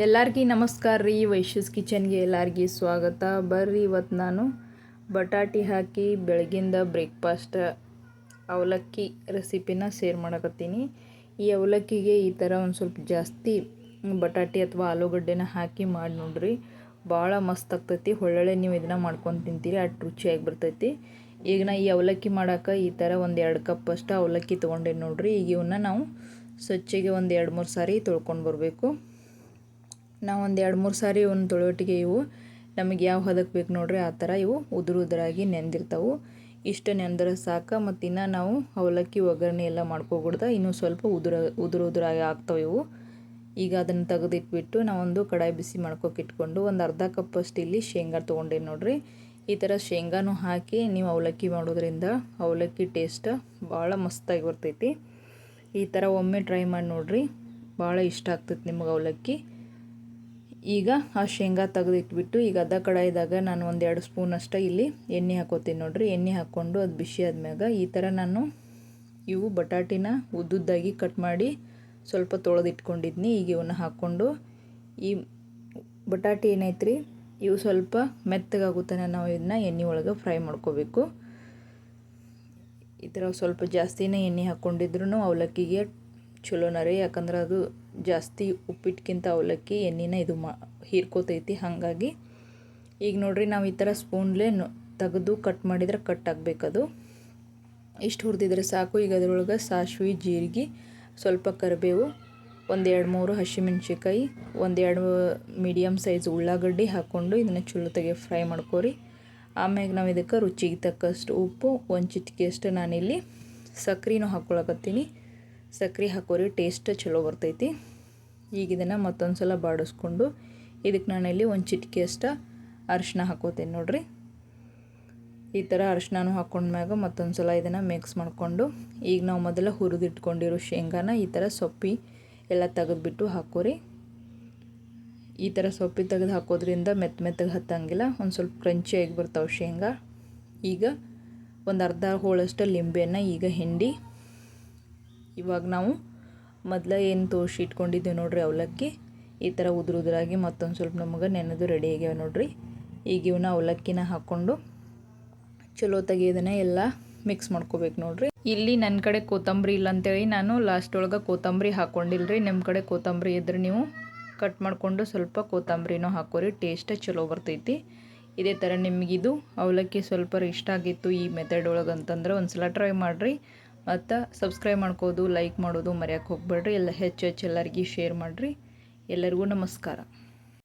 ಎಲ್ಲರಿಗೂ ನಮಸ್ಕಾರ ರೀ, ವೈಶ್ಯಸ್ ಕಿಚನ್ಗೆ ಎಲ್ಲರಿಗೂ ಸ್ವಾಗತ. ಬರ್ರಿ ಇವತ್ತು ನಾನು ಬಟಾಟಿ ಹಾಕಿ ಬೆಳಗಿಂದ ಬ್ರೇಕ್ಫಾಸ್ಟ್ ಅವಲಕ್ಕಿ ರೆಸಿಪಿನ ಶೇರ್ ಮಾಡಕತ್ತೀನಿ. ಈ ಅವಲಕ್ಕಿಗೆ ಈ ಥರ ಒಂದು ಸ್ವಲ್ಪ ಜಾಸ್ತಿ ಬಟಾಟಿ ಅಥವಾ ಆಲೂಗಡ್ಡೆನ ಹಾಕಿ ಮಾಡಿ ನೋಡ್ರಿ. ಭಾಳ ಮಸ್ತ್ ಆಗ್ತೈತಿ. ಒಳ್ಳೊಳ್ಳೆ ನೀವು ಇದನ್ನ ಮಾಡ್ಕೊಂಡು ತಿಂತೀರಿ ಅಷ್ಟು ರುಚಿಯಾಗಿ ಬರ್ತೈತಿ. ಈಗ ನಾ ಈ ಅವಲಕ್ಕಿ ಮಾಡೋಕೆ ಈ ಥರ ಒಂದು ಎರಡು ಕಪ್ ಅಷ್ಟು ಅವಲಕ್ಕಿ ತೊಗೊಂಡೇನಿ ನೋಡ್ರಿ. ಈಗ ಇವನ್ನ ನಾವು ಸ್ವಚ್ಛಗೆ ಒಂದು ಎರಡು ಮೂರು ಸಾರಿ ತೊಳ್ಕೊಂಡು ಬರಬೇಕು. ನಾವು ಒಂದು ಎರಡು ಮೂರು ಸಾರಿ ಒಂದು ತೊಳೆಯೊಟ್ಟಿಗೆ ಇವು. ನಮಗೆ ಯಾವ ಹದಕ್ಕೆ ಬೇಕು ನೋಡ್ರಿ ಆ ಥರ ಇವು ಉದುರು ಉದುರಾಗಿ ನೆಂದಿರ್ತಾವೆ. ಇಷ್ಟು ನೆಂದರೆ ಸಾಕು ಮತ್ತು ಇನ್ನು ನಾವು ಅವಲಕ್ಕಿ, ಒಗ್ಗರಣೆ ಎಲ್ಲ ಮಾಡ್ಕೋಬಿಡ್ದ ಇನ್ನೂ ಸ್ವಲ್ಪ ಉದುರ, ಉದುರು ಉದುರಾಗಿ ಆಗ್ತಾವೆ ಇವು. ಈಗ ಅದನ್ನು ತೆಗೆದಿಟ್ಬಿಟ್ಟು ನಾವೊಂದು ಕಡಾಯಿ ಬಿಸಿ ಮಾಡ್ಕೋಕೆ ಇಟ್ಕೊಂಡು ಒಂದು ಅರ್ಧ ಕಪ್ ಅಷ್ಟು ಇಲ್ಲಿ ಶೇಂಗಾ ತೊಗೊಂಡೇನಿ ನೋಡ್ರಿ. ಈ ಥರ ಶೇಂಗಾನು ಹಾಕಿ ನೀವು ಅವಲಕ್ಕಿ ಮಾಡೋದ್ರಿಂದ ಅವಲಕ್ಕಿ ಟೇಸ್ಟ್ ಭಾಳ ಮಸ್ತಾಗಿ ಬರ್ತೈತಿ. ಈ ಥರ ಒಮ್ಮೆ ಟ್ರೈ ಮಾಡಿ ನೋಡ್ರಿ. ಭಾಳ ಇಷ್ಟ ಆಗ್ತೈತಿ ನಿಮಗೆ ಅವಲಕ್ಕಿ. ಈಗ ಆ ಶೇಂಗಾ ತೆಗೆದಿಟ್ಬಿಟ್ಟು ಈಗ ಅದ ಕಡಾಯಿದಾಗ ನಾನು ಒಂದು ಎರಡು ಸ್ಪೂನ್ ಅಷ್ಟೇ ಇಲ್ಲಿ ಎಣ್ಣೆ ಹಾಕೋತೀನಿ ನೋಡಿರಿ. ಎಣ್ಣೆ ಹಾಕ್ಕೊಂಡು ಅದು ಬಿಸಿ ಆದ್ಮ್ಯಾಗ ಈ ಥರ ನಾನು ಇವು ಬಟಾಟಿನ ಉದ್ದುದ್ದಾಗಿ ಕಟ್ ಮಾಡಿ ಸ್ವಲ್ಪ ತೊಳೆದಿಟ್ಕೊಂಡಿದ್ನಿ. ಈಗ ಇವನ್ನ ಹಾಕ್ಕೊಂಡು ಈ ಬಟಾಟಿ ಏನೈತ್ರಿ? ಇವು ಸ್ವಲ್ಪ ಮೆತ್ತಗಾಗುತ್ತಾನೆ ನಾವು ಇದನ್ನ ಎಣ್ಣೆ ಒಳಗೆ ಫ್ರೈ ಮಾಡ್ಕೋಬೇಕು. ಈ ಥರ ಸ್ವಲ್ಪ ಜಾಸ್ತಿನೇ ಎಣ್ಣೆ ಹಾಕ್ಕೊಂಡಿದ್ರು ಅವಲಕ್ಕಿಗೆ ಚಲೋನ ರೀ? ಯಾಕಂದ್ರೆ ಅದು ಜಾಸ್ತಿ ಉಪ್ಪಿಟ್ಟಿಗಿಂತ ಅವಲಕ್ಕಿ ಎಣ್ಣೆನ ಇದು ಮಾ, ಹೀರ್ಕೋತೈತಿ. ಹಾಗಾಗಿ ಈಗ ನೋಡ್ರಿ ನಾವು ಈ ಥರ ಸ್ಪೂನ್ಲೇ ತೆಗೆದು ಕಟ್ ಮಾಡಿದ್ರೆ ಕಟ್ ಆಗಬೇಕದು. ಇಷ್ಟು ಹುರಿದಿದ್ರೆ ಸಾಕು. ಈಗ ಅದರೊಳಗೆ ಸಾಸಿವೆ, ಜೀರಿಗೆ, ಸ್ವಲ್ಪ ಕರಿಬೇವು ಒಂದೆರಡು ಮೂರು ಹಸಿಮೆಣ್ಸಿಕಾಯಿ ಒಂದೆರಡು ಮೀಡಿಯಮ್ ಸೈಜ್ ಉಳ್ಳಾಗಡ್ಡಿ ಹಾಕ್ಕೊಂಡು ಇದನ್ನು ಚಲೋತೆಗೆ ಫ್ರೈ ಮಾಡ್ಕೋರಿ. ಆಮ್ಯಾಗ ನಾವು ಇದಕ್ಕೆ ರುಚಿಗೆ ತಕ್ಕಷ್ಟು ಉಪ್ಪು, ಒಂದು ಚಿಟಿಕೆಯಷ್ಟು ನಾನಿಲ್ಲಿ ಸಕ್ರೆನೂ ಹಾಕ್ಕೊಳಕತ್ತೀನಿ ಸಕ್ರೆ ಹಾಕೋರಿ ಟೇಸ್ಟ್ ಚಲೋ ಬರ್ತೈತಿ. ಈಗ ಇದನ್ನು ಮತ್ತೊಂದು ಸಲ ಬಾಡಿಸ್ಕೊಂಡು ಇದಕ್ಕೆ ಇಲ್ಲಿ ಒಂದು ಚಿಟಿಕೆಯಷ್ಟು ಅರಿಶಿನ ಹಾಕೋತೀನಿ ನೋಡ್ರಿ. ಈ ಥರ ಅರಿಶಿನೂ ಹಾಕ್ಕೊಂಡ್ಮ್ಯಾಗ ಮತ್ತೊಂದು ಸಲ ಇದನ್ನು ಮಿಕ್ಸ್ ಮಾಡಿಕೊಂಡು ಈಗ ನಾವು ಮೊದಲ ಹುರಿದಿಟ್ಕೊಂಡಿರೋ ಶೇಂಗಾನ ಈ ಥರ ಸೊಪ್ಪಿ ಎಲ್ಲ ತೆಗೆದುಬಿಟ್ಟು ಹಾಕೋರಿ. ಈ ಥರ ಸೊಪ್ಪಿ ತೆಗೆದು ಹಾಕೋದ್ರಿಂದ ಮೆತ್ತ ಮೆತ್ತಗೆ ಹತ್ತಂಗಿಲ್ಲ, ಒಂದು ಸ್ವಲ್ಪ ಕ್ರಂಚಿಯಾಗಿ ಬರ್ತಾವೆ ಶೇಂಗಾ. ಈಗ ಒಂದು ಅರ್ಧ ಹೋಳಷ್ಟು ಲಿಂಬೆಯನ್ನು ಈಗ ಹಿಂಡಿ ಇವಾಗ ನಾವು ಮೊದಲ ಏನು ತೋರಿಸಿ ಇಟ್ಕೊಂಡಿದ್ದೀವಿ ನೋಡ್ರಿ ಅವಲಕ್ಕಿ. ಈ ಥರ ಉದುರು ಉದುರಾಗಿ ಮತ್ತೊಂದು ಸ್ವಲ್ಪ ನಮಗೆ ನೆನೆದು ರೆಡಿ ಆಗ್ಯಾವ ನೋಡ್ರಿ. ಈಗ ಇವನ್ನ ಅವಲಕ್ಕಿನ ಹಾಕ್ಕೊಂಡು ಚಲೋ ತೆಗಿಯೋದನ್ನ ಎಲ್ಲ ಮಿಕ್ಸ್ ಮಾಡ್ಕೋಬೇಕು ನೋಡ್ರಿ. ಇಲ್ಲಿ ನನ್ನ ಕಡೆ ಕೊತ್ತಂಬರಿ ಇಲ್ಲ ಅಂತೇಳಿ ನಾನು ಲಾಸ್ಟ್ ಒಳಗೆ ಕೊತ್ತಂಬರಿ ಹಾಕ್ಕೊಂಡಿಲ್ರಿ ನಿಮ್ಮ ಕಡೆ ಕೊತ್ತಂಬರಿ ಇದ್ರೆ ನೀವು ಕಟ್ ಮಾಡಿಕೊಂಡು ಸ್ವಲ್ಪ ಕೊತ್ತಂಬರಿನೂ ಹಾಕೋರಿ ಟೇಸ್ಟ್ ಚಲೋ ಬರ್ತೈತಿ. ಇದೇ ಥರ ನಿಮಗಿದು ಅವಲಕ್ಕಿ ಸ್ವಲ್ಪ ಇಷ್ಟ ಆಗಿತ್ತು ಈ ಮೆಥಡ್ ಒಳಗೆ ಅಂತಂದ್ರೆ ಒಂದು ಸಲ ಟ್ರೈ ಮಾಡಿರಿ. ಮತ್ತು ಸಬ್ಸ್ಕ್ರೈಬ್ ಮಾಡ್ಕೋದು ಲೈಕ್ ಮಾಡೋದು ಮರೆಯೋಕೆ ಹೋಗ್ಬೇಡ್ರಿ. ಎಲ್ಲ ಹೆಚ್ಚು ಹೆಚ್ಚು ಎಲ್ಲರಿಗೂ ಶೇರ್ ಮಾಡಿರಿ. ಎಲ್ಲರಿಗೂ ನಮಸ್ಕಾರ.